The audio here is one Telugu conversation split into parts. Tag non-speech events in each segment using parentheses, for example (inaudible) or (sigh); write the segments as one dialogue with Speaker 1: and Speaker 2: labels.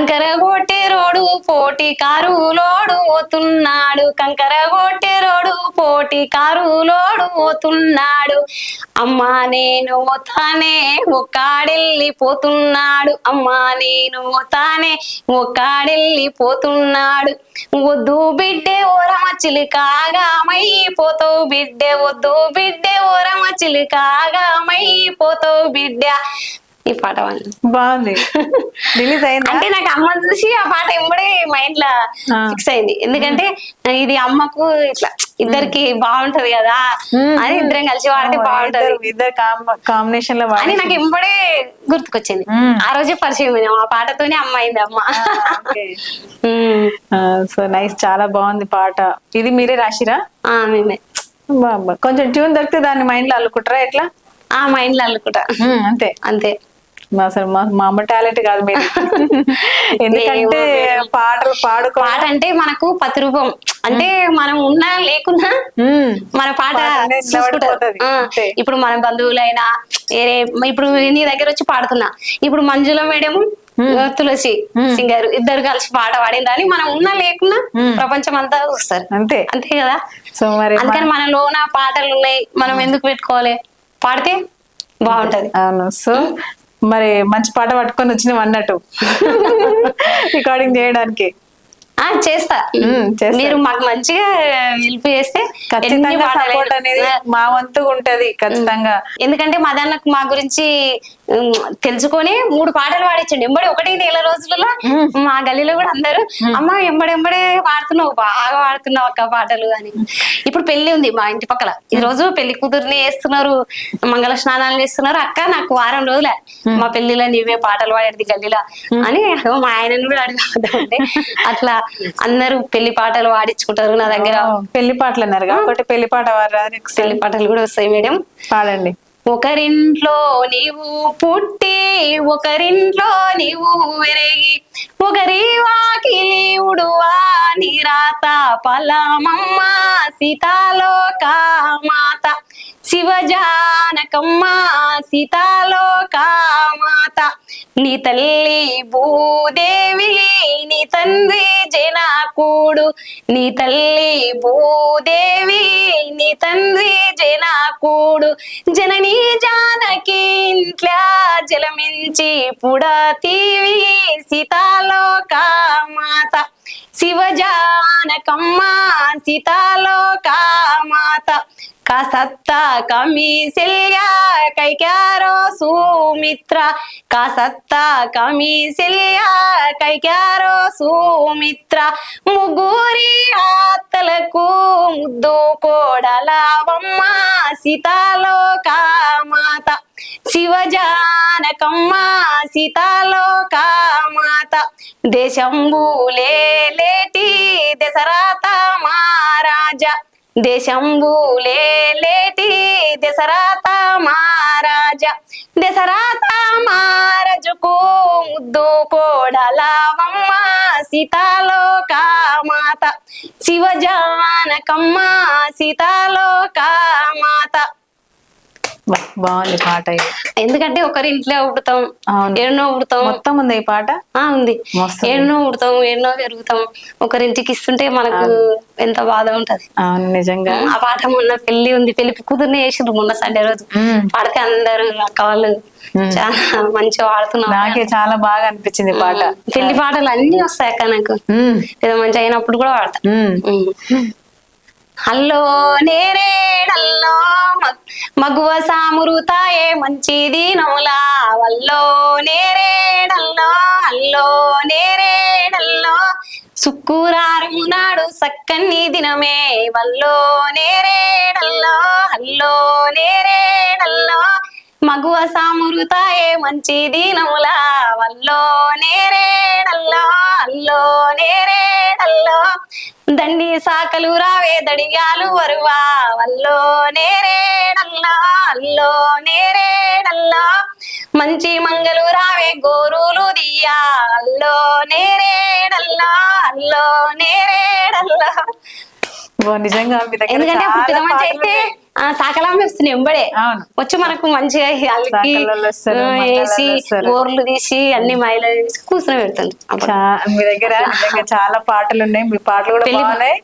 Speaker 1: కంకర కొట్టే రోడు పోటీ కారు లోడు పోతున్నాడు. కంకర కొట్టే రోడు పోటీ కారు లోడు పోతున్నాడు. అమ్మా నేను తానే ఒక్కాడెళ్ళిపోతున్నాడు. అమ్మా నేను తానే ఒక్కాడెళ్ళిపోతున్నాడు. వద్దు బిడ్డే ఓరమ చిలుకాగా మైపోతావు బిడ్డే. వద్దు బిడ్డే ఓరమ చిలుకాగా మైపోతావు బిడ్డ. ఈ పాట
Speaker 2: బాగుంది. (laughs) రిలీజ్ అయిందా?
Speaker 1: అంటే నాకు అమ్మ చూసి ఆ పాట ఎంబడే
Speaker 2: మైండ్లో.
Speaker 1: ఫిక్స్ అయింది. ఎందుకంటే ఇది అమ్మకు ఇట్లా ఇద్దరికి బాగుంటది కదా అని ఇద్దరం కలిసి వాడితే బాగుంటది.
Speaker 2: ఇద్దరు- కాంబినేషన్లో
Speaker 1: అని నాకు ఎంబడే గుర్తుకొచ్చింది. ఆ రోజే పరిచయం ఆ పాటతోనే అమ్మ అయింది అమ్మ. (laughs) మ్మ్.
Speaker 2: సో నైస్ చాలా బాగుంది పాట. ఇది మీరే రాసిరా?
Speaker 1: ఆ మేమే.
Speaker 2: బాబా కొంచెం ట్యూన్ దొరికితే దాన్ని మైండ్లో అల్లుకుంటారా ఎట్లా?
Speaker 1: ఆ మైండ్లో అల్లుకుంటా
Speaker 2: అంతే.
Speaker 1: అంతే.
Speaker 2: అసలు మా అమ్మ టాలెంట్ కాదు మీరు. (laughs) ఎందుకంటే పాటలు పాడుకో
Speaker 1: పాట అంటే మనకు ప్రతిరూపం అంటే మనం ఉన్నా లేకున్నా మన పాట. ఇప్పుడు మన బంధువులైనా వేరే ఇప్పుడు నీ దగ్గర వచ్చి పాడుతున్నా. ఇప్పుడు మంజుల మేడం తులసి సింగర్ ఇద్దరు కలిసి పాట పాడిందని మనం ఉన్నా లేకున్నా ప్రపంచం అంతా చూస్తారు.
Speaker 2: అంతే.
Speaker 1: అంతే కదా?
Speaker 2: సో మరి
Speaker 1: అందుకని మన లోన పాటలు ఉన్నాయి. మనం ఎందుకు పెట్టుకోవాలి? పాడితే బాగుంటది.
Speaker 2: అవును. సో మరి మంచి పాట పట్టుకొని వచ్చినాం అన్నట్టు. (laughs) రికార్డింగ్ చేయడానికి.
Speaker 1: ఆ చేస్తా. మీరు మాకు మంచిగా హెల్ప్ చేస్తే
Speaker 2: సపోర్ట్ అనేది మా వంతుగా ఉంటది ఖచ్చితంగా.
Speaker 1: ఎందుకంటే మదన్నకు మా గురించి తెలుసుకొని మూడు పాటలు పాడించండి. ఎంబడి ఒకటి నెల రోజులలో మా గల్లీలో కూడా అందరూ అమ్మ ఎంబడి ఎంబడే పాడుతున్నావు బాగా పాడుతున్నావు అక్క పాటలు అని. ఇప్పుడు పెళ్ళి ఉంది మా ఇంటి పక్కల. ఈ రోజు పెళ్ళి కూతుర్ని వేస్తున్నారు మంగళ స్నానాలు చేస్తున్నారు. అక్క నాకు వారం రోజులే మా పెళ్ళిలో నీవే పాటలు పాడేది గల్లీలో అని మా ఆయనను కూడా అడిగామంటే (laughs) అట్లా అందరూ పెళ్ళి పాటలు పాడించుకుంటారు నా దగ్గర.
Speaker 2: పెళ్ళి పాటలు అన్నారు కాబట్టి పెళ్ళి పాట వారా
Speaker 1: పెళ్ళి పాటలు కూడా వస్తాయి మేడం.
Speaker 2: పాడండి.
Speaker 1: ఒకరింట్లో నీవు పుట్టి ఒకరింట్లో నీవు వెరగి ఒకరి వాకిలి ఉడువా నిరాత పలమమ్మ సీతాలోక మాత. శివజానకమ్మ సీతాలోకమాత. నీ తల్లి భూదేవి నీ తండ్రి జనాకుడు. నీ తల్లి భూదేవి నీ తండ్రి జనాకుడు. జనని జానకి ఇంట్లా జలమించి పుడతీవి సీతాలోక మాత శివజానకమ్మ సీతాలోక కాసత్త కమిసెల్యా కైక్యారో సుమిత్ర. కాసత్త కమిసెల్యా కైక్యారో సుమిత్ర. ముగ్గురి ఆత్తలకు ముద్దు కోడలవమ్మ సీతాలోక మాత. శివజానకమ్మ సీతాలోక మాత. దేశంబులేటి దశరథ మహారాజా. దేశంబులేటి దశరథ మహారాజా. దశరథ మహారాజుకు ముద్దు కోడలవమ్మ సీతాలోక మాత శివజానకమ్మ సీతాలోక మాత
Speaker 2: బాగుంది పాట
Speaker 1: ఎందుకంటే ఒకరి ఇంట్లో ఉడతాం. ఎన్నో ఉడతాం.
Speaker 2: మొత్తం ఉంది ఈ పాట?
Speaker 1: ఆ ఉంది. ఎన్నో ఉడతాం ఎన్నో పెరుగుతాం. ఒకరింటికి ఇస్తుంటే మనకు ఎంత బాధ ఉంటది.
Speaker 2: నిజంగా.
Speaker 1: ఆ పాట మొన్న పెళ్ళి ఉంది పెళ్ళి కూతుర్ని వేసిండ్రు మొన్న సండే రోజు. పాడితే అందరు అక్క వాళ్ళు చాలా మంచిగా పాడుతున్నారు.
Speaker 2: నాకే చాలా బాగా అనిపించింది పాట.
Speaker 1: పెళ్ళి పాటలు అన్ని వస్తాయి అక్క నాకు. ఏదో మంచి అయినప్పుడు కూడా పాడతా.
Speaker 2: ఉమ్.
Speaker 1: ఉమ్. హల్లో నేరేడల్లో మగువ సామురుతాయే మంచిది దీనములా వల్లో నేరేడల్లో హల్లో నేరేడల్లో శుక్రవారము నాడు సక్కని దినమే వల్లో నేరేడల్లో హల్లో నేరే మగువ సామురుతాయే మంచిది నోలా వల్లో నేరేడల్లో హల్లో నేరేడల్లో దండి సాకలు రావే దడియాలు వరువా? వల్లో నేరేడల్లో అల్లో నేరేడల్లో మంచి మంగళు రావే గోరులు దియ్యా అల్లో నేరేడల్లో అల్లో నేరేడల్లో
Speaker 2: నిజంగా
Speaker 1: ఎందుకంటే సాకలాంబ వస్తున్నాయి ఎంబడే వచ్చి మనకు మంచిగా అల్లికి వేసి. గోర్లు తీసి అన్ని మైలు తీసి కూర్చుని పెడుతుంది
Speaker 2: మీ దగ్గర (laughs) చాలా పాటలు ఉన్నాయి. మీ పాటలు కూడా బాగున్నాయి.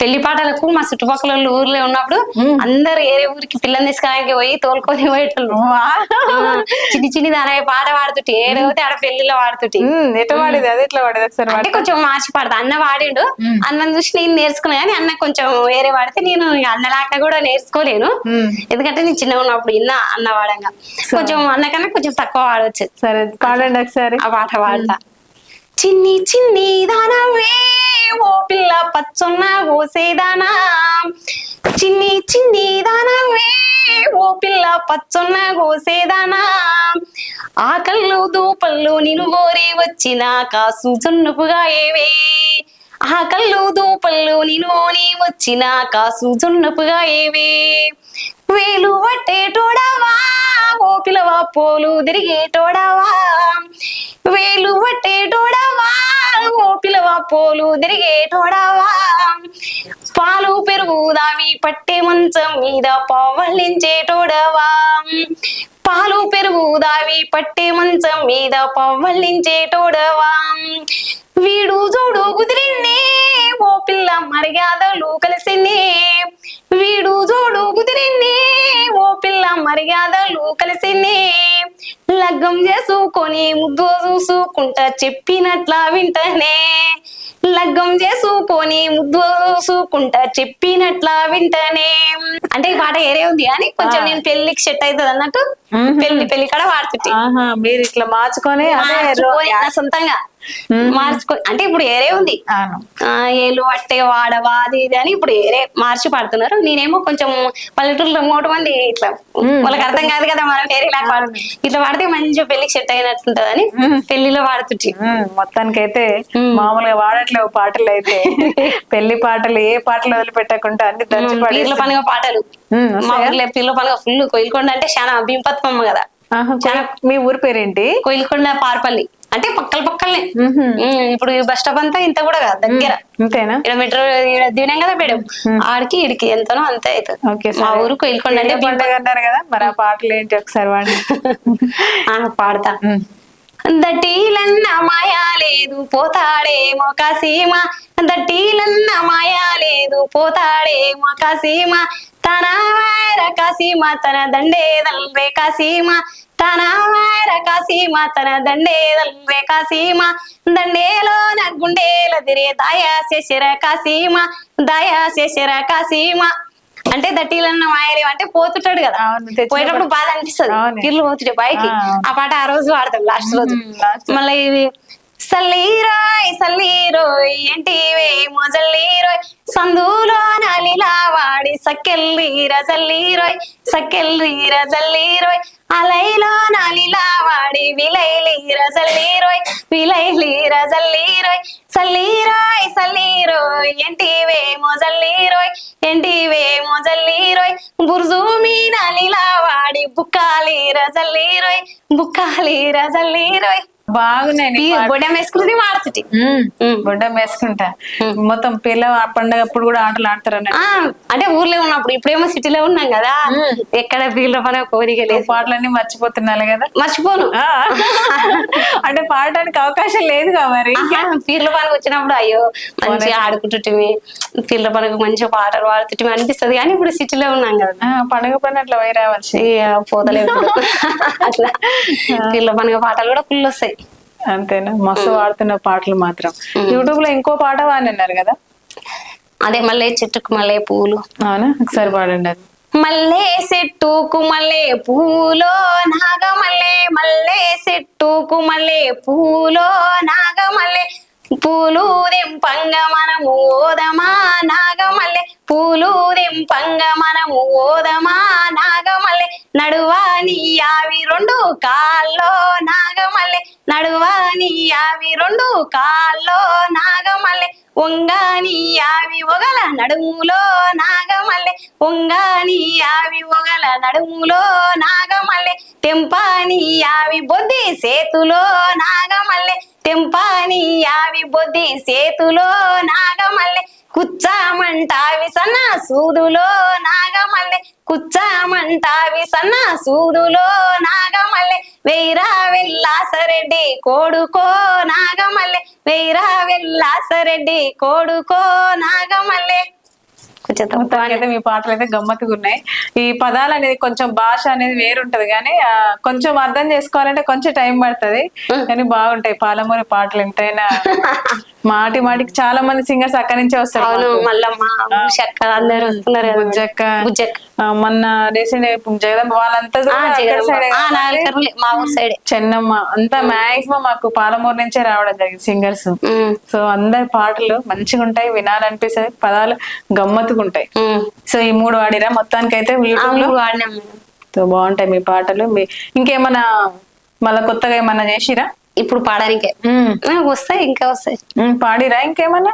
Speaker 1: పెళ్ళి పాటలకు మా చుట్టుపక్కల ఊర్లో ఉన్నప్పుడు అందరు ఏరే ఊరికి పిల్లని తీసుకురానికి పోయి తోలుకొని పోయేటోళ్ళు. చిన్ని చిన్ని దాని పాట పాడుతుంటే ఏడవతే ఆడ పెళ్ళిలో పాడుతుంటే.
Speaker 2: ఎట్లా పాడేది? అది ఎట్లా పాడేది ఒకసారి
Speaker 1: అంటే. కొంచెం మార్చి పాడతా. అన్న వాడిండు అన్నం చూసి నేను నేర్చుకున్నా కానీ అన్న కొంచెం వేరే వాడితే నేను అన్నలాగా కూడా నేర్చుకోలేను. ఎందుకంటే నేను చిన్నగా ఉన్నప్పుడు ఇన్న అన్న వాడంగా కొంచెం అన్నకన్నా కొంచెం తక్కువ వాడవచ్చు
Speaker 2: సరే పాడండి ఒకసారి.
Speaker 1: ఆ పాట పాడతా. చిన్ని చిన్ని దానవే ఓ పిల్ల పచ్చొన్న కోసేదానా చిన్ని చిన్ని దానవే. ఓ పిల్ల పచ్చున్న కోసేదానా ఆకళ్ళు దూపళ్ళు నిన్ను గోరి వచ్చిన కాసు జొన్నుపుగా ఏవే. ఆకళ్ళు దూపళ్ళు నిన్ను వచ్చిన కాసు జొన్నుపుగా ఏవే. వేలు పట్టేటోడవా ఓ పిలవా పోలు తిరిగేటోడవా? వేలు పట్టేటోడవా ఓ పిలవా పోలు తిరిగేటోడవా? పాలు పెరుగు దావి పట్టే మంచం మీద పవ్వళించేటోడవా పాలు పెరుగు దావి పట్టే మంచం మీద పవ్వళించేటోడవా వీడు జోడు కుదిరిందే ఓ పిల్ల మర్యాదలు కలిసిందే. వీడు జోడు కుదిరిందే ఓ పిల్ల మర్యాదలు కలిసిందే. లగ్గం చేసుకొని ముద్దు చూసుకుంటా చెప్పినట్లా వింటనే. లగ్గం చేసుకొని ముద్దు చూసుకుంటా చెప్పినట్లా వింటనే. అంటే ఈ పాట ఏరే ఉంది కానీ కొంచెం నేను పెళ్ళికి సెట్ అవుతుంది అన్నట్టు పెళ్ళి పెళ్ళి కాడ వాడుతుంటే
Speaker 2: మీరు ఇట్లా మార్చుకొని
Speaker 1: సొంతంగా. మార్చుకో అంటే ఇప్పుడు ఏరే ఉంది. ఏలు అట్టే వాడవా అది ఇది అని ఇప్పుడు ఏరే మార్చి పాడుతున్నారు. నేనేమో కొంచెం పల్లెటూరులో మూడు మంది ఇట్లా వాళ్ళకి అర్థం కాదు కదా మనం వేరే ఇట్లా పాడితే మంచిగా పెళ్ళికి సెట్ అయినట్టుంటదని పెళ్ళిలో వాడుతుంటే.
Speaker 2: ఉమ్, మొత్తానికైతే మామూలుగా వాడట్లేవు పాటలు అయితే. (laughs) పెళ్ళి పాటలు ఏ పాటలు వదిలిపెట్టకుండా అన్ని
Speaker 1: పీర్ల పండుగ పాటలు. మా ఊర్లో పీర్ల పండుగ ఫుల్ కోయిల్కొండ అంటే చాలా భీంపత్మమ్మ కదా.
Speaker 2: మీ ఊరి పేరేంటి?
Speaker 1: కోయిల్కొండ పార్పల్లి. అంటే పక్కల పక్కలనే. ఇప్పుడు బస్ స్టాప్ అంతా ఇంత కూడా కాదు దగ్గర.
Speaker 2: అంతేనా
Speaker 1: ఇక్కడ మెట్రో ఈడ దిగినాం కదా మేడం. ఆడికి ఇడికి ఎంతనో అంతే అవుతుంది
Speaker 2: ఓకే
Speaker 1: మా ఊరు కోయిల్కొండ అంటే
Speaker 2: కదా మరి ఆ పాటలు ఏంటి ఒకసారి వాడి. (laughs)
Speaker 1: పాడతా. దట్టీలన్న మాయా లేదు పోతాడేమో కాసీమ దట్టీలన్న మాయా లేదు పోతాడేమో కాసీమ తన వార కాసీమ తన దండేదల్వే కాసీమ తన కాసీమ తన దండేదల్వే కాసీమ. దండేలో నా గుండేల దాయా శశిర కాసీమ దాయా శశిర కాసీమ అంటే దట్టీలన్న మాయలేవు అంటే పోతుంటాడు కదా. పోయేటప్పుడు బాధ అనిపిస్తుంది. పిల్లలు పోతుంటే పైకి
Speaker 2: ఆ,
Speaker 1: పాట ఆ రోజు వాడతాం లాస్ట్ రోజు. మళ్ళీ సల్లీరాయ్ సల్లీరోయ్ ఏంటివే మొజల్లీరోయ్? సందులో నలిలా వాడి సక్కెల్లీర జల్లీరోయ్ సక్కెల్లీర జల్లీరోయ్? అలైలో నలిలా వాడి విలైలీర జల్లీరోయ్ విలైలీర జల్లీరోయ్? సల్లీరాయ్ సల్లీరోయ్ ఏంటివే మొజల్లీరోయ్? ఏంటివే మొజల్లీరోయ్? బుర్జు మీద లీలా వాడి బుక్కాలీర జల్లీరోయ్ బుక్కాలీర జల్లీరోయ్?
Speaker 2: బాగున్నాయి.
Speaker 1: బొడ్డం
Speaker 2: గుడ్డ వేసుకుంటా. మొత్తం పిల్ల పండగ అప్పుడు కూడా ఆటలు ఆడతారు
Speaker 1: అంటే ఊర్లో ఉన్నప్పుడు ఇప్పుడేమో సిటీలో ఉన్నాం కదా. ఎక్కడ వీళ్ళ పని కోరిక లేదు
Speaker 2: పాటలన్నీ మర్చిపోతున్నాను కదా.
Speaker 1: మర్చిపోను.
Speaker 2: అంటే పాడడానికి అవకాశం లేదుగా మరి.
Speaker 1: పీర్ల పండుగ వచ్చినప్పుడు అయ్యో మంచిగా ఆడుకుంటుంటివి పీర్ల పండుగ మంచిగా పాటలు పాడుతుంటివి అనిపిస్తది. కానీ ఇప్పుడు సిటీలో ఉన్నాం కదా.
Speaker 2: పండగ పని అట్లా పోయి రావాల్సి
Speaker 1: పోతలేదు. (laughs) అట్లా. పీర్ల పండుగ పాటలు కూడా ఫుల్ వస్తాయి.
Speaker 2: అంతేనా? మస్తు వాడుతున్న పాటలు మాత్రం. యూట్యూబ్లో ఇంకో పాట వాడినారు కదా?
Speaker 1: అదే మళ్ళీ చెట్టుకు మళ్ళీ పూలు.
Speaker 2: అవునా? ఒకసారి పాడండి అది.
Speaker 1: మల్లె చెట్టుకు మల్లె పూలో నాగమల్లె మల్లె చెట్టుకు మల్లె పూలో నాగమల్లె. పూలు దింపంగ మనము ఓదమా నాగమల్లె. పూలు దింపంగ మనము ఓదమా నాగమల్లె. నడువాని యావి రెండు కాల్లో నాగమల్లె. నడువాని యావి రెండు కాల్లో నాగమల్లె. వంగాని యావి ఒగల నడుములో నాగమల్లె. వంగాని యావి ఒగల నడుములో నాగమల్లె. తెంపాని యావి బొద్ది సేతులో నాగమల్లె. తెంపాని యావి బొద్ది సేతులో నాగమల్లె కుచ్చామంటావి సన్న సూదులో నాగమల్లె కుచ్చామంటావి సన్న సూదులో నాగమల్లె వెయ్యిరా వెళ్ళాసరెడ్డి కోడుకో నాగమల్లె వెయ్యిరా వెళ్ళాసరెడ్డి కోడుకో నాగమల్లె కొంచెం
Speaker 2: మొత్తానికైతే మీ పాటలు అయితే గమ్మత్తుగా ఉన్నాయి. ఈ పదాలు అనేది కొంచెం భాష అనేది వేరుంటది కానీ కొంచెం అర్థం చేసుకోవాలంటే కొంచెం టైం పడుతుంది. కానీ బాగుంటాయి. పాలమూరి పాటలు ఎంతైనా (laughs) మాటి మాటికి చాలా మంది సింగర్స్ అక్కడి నుంచే వస్తారు
Speaker 1: అవును మల్లమ్మ చెక్క అందరు వస్తున్నారు కదా.
Speaker 2: బుజ్జక్క
Speaker 1: బుజ్జక్క.
Speaker 2: ఆ, మొన్న రీసెంట్ జగదంబ వాళ్ళంతా
Speaker 1: మా ఊరు సైడే
Speaker 2: చెన్నమ్మ అంతా మాక్సిమం మాకు పాలమూరు నుంచే రావడం జరిగింది సింగర్స్. సో అందరి పాటలు మంచిగా ఉంటాయి వినాలనిపిస్తుంది పదాలు గమ్మత్తుగా ఉంటాయి. సో ఈ మూడు వాడిరా మొత్తానికి అయితే
Speaker 1: యూట్యూబ్లో. వాడినాం.
Speaker 2: సో బాగుంటాయి మీ పాటలు. మీ ఇంకేమన్నా మళ్ళా కొత్తగా ఏమన్నా చేసిరా?
Speaker 1: ఇప్పుడు పాడడానికే. వస్తాయి ఇంకా వస్తాయి.
Speaker 2: పాడిరా ఇంకేమన్నా?